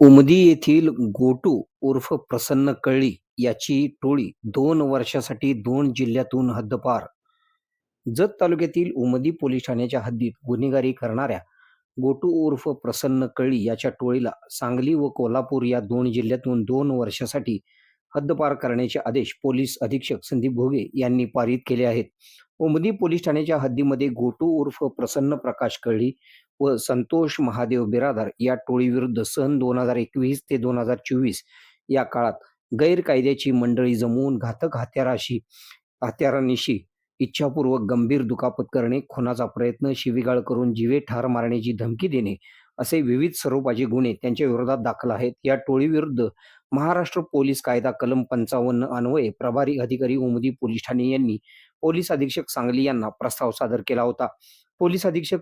उमदी येथील गोटू उर्फ प्रसन्न कळी याची टोळी दोन वर्षासाठी दोन जिल्ह्यातून हद्दपार. जत तालुक्यातील उमदी पोलीस ठाण्याच्या हद्दीत गुन्हेगारी करणाऱ्या गोटू उर्फ प्रसन्न कळी याच्या टोळीला सांगली व कोल्हापूर या दोन जिल्ह्यातून दोन वर्षासाठी हद्दपार करण्याचे आदेश पोलीस अधीक्षक संदीप घोगे यांनी पारित केले आहेत. उमदी पोलीस ठाण्याच्या हद्दीमध्ये गोटू उर्फ प्रसन्न प्रकाश कळी व संतोष महादेव बिरादार या टोळीविरुद्ध सन दोन हजार एकवीस ते दोन हजार चोवीस या काळात गैरकायद्याची मंडळी जमवून घातक हत्याराशी हत्यारांनिशी इच्छापूर्वक गंभीर दुखापत करणे खुनाचा प्रयत्न शिवीगाळ करून जीवे ठार मारण्याची धमकी देणे असे विविध स्वरूपाचे गुन्हे त्यांच्या विरोधात दाखल आहेत. या टोळीविरुद्ध महाराष्ट्र पोलीस कायदा कलम पंचावन्न अन्वये प्रभारी अधिकारी उमदी पोलीस ठाणे यांनी पोलीस अधीक्षक सांगली यांना प्रस्ताव सादर केला होता. पोलीस अधीक्षक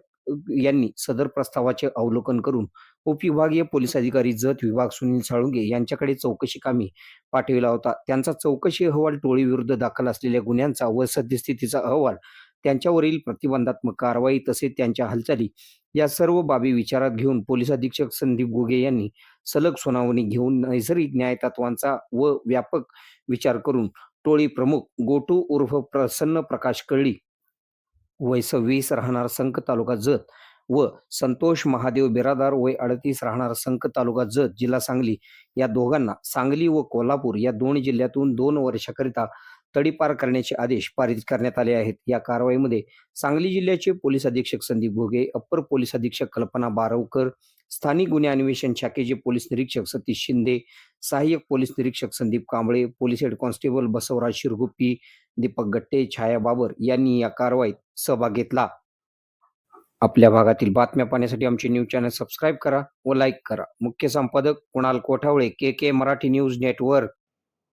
यांनी सदर प्रस्तावाचे अवलोकन करून उपविभागीय पोलीस अधिकारी जत विभाग सुनील साळुंगे यांच्याकडे चौकशी कामी पाठविला होता. त्यांचा चौकशी अहवाल टोळीविरुद्ध दाखल असलेल्या गुन्ह्यांचा व सद्यस्थितीचा अहवाल त्यांच्यावरील प्रतिबंधात्मक कारवाई तसेच त्यांच्या हालचाली या सर्व बाबी विचारात घेऊन पोलीस अधीक्षक संदीप गुगे यांनी सलग सुनावणी घेऊन नैसर्गिक न्याय तत्वांचा व व्यापक विचार करून टोळी प्रमुख गोटू उर्फ प्रसन्न प्रकाश कळी वय सव्वीस राहणार संक तालुका जत व संतोष महादेव बिरादार वय अडतीस राहणार संक तालुका जत जिल्हा सांगली या दोघांना सांगली व कोल्हापूर या दोन जिल्ह्यातून दोन वर्षाकरिता तडीपार करण्याचे आदेश पारित करण्यात आले आहेत. या कारवाईमध्ये सांगली जिल्ह्याचे पोलीस अधीक्षक संदीप भोगे अप्पर पोलीस अधीक्षक कल्पना बारवकर स्थानिक गुन्हे अन्वेषण शाखेचे पोलीस निरीक्षक सतीश शिंदे सहाय्यक पोलीस निरीक्षक Sandeep Kamble police head constable Basavaraj Shirguppi Deepak Gatte Chhaya Babar यांनी या कारवाईत सहभाग घेतला. आपल्या भागातील बातम्या पाहण्यासाठी आमचे न्यूज चॅनल सबस्क्राईब करा व लाईक करा. मुख्य संपादक Kunal Kothavale K K Marathi news network.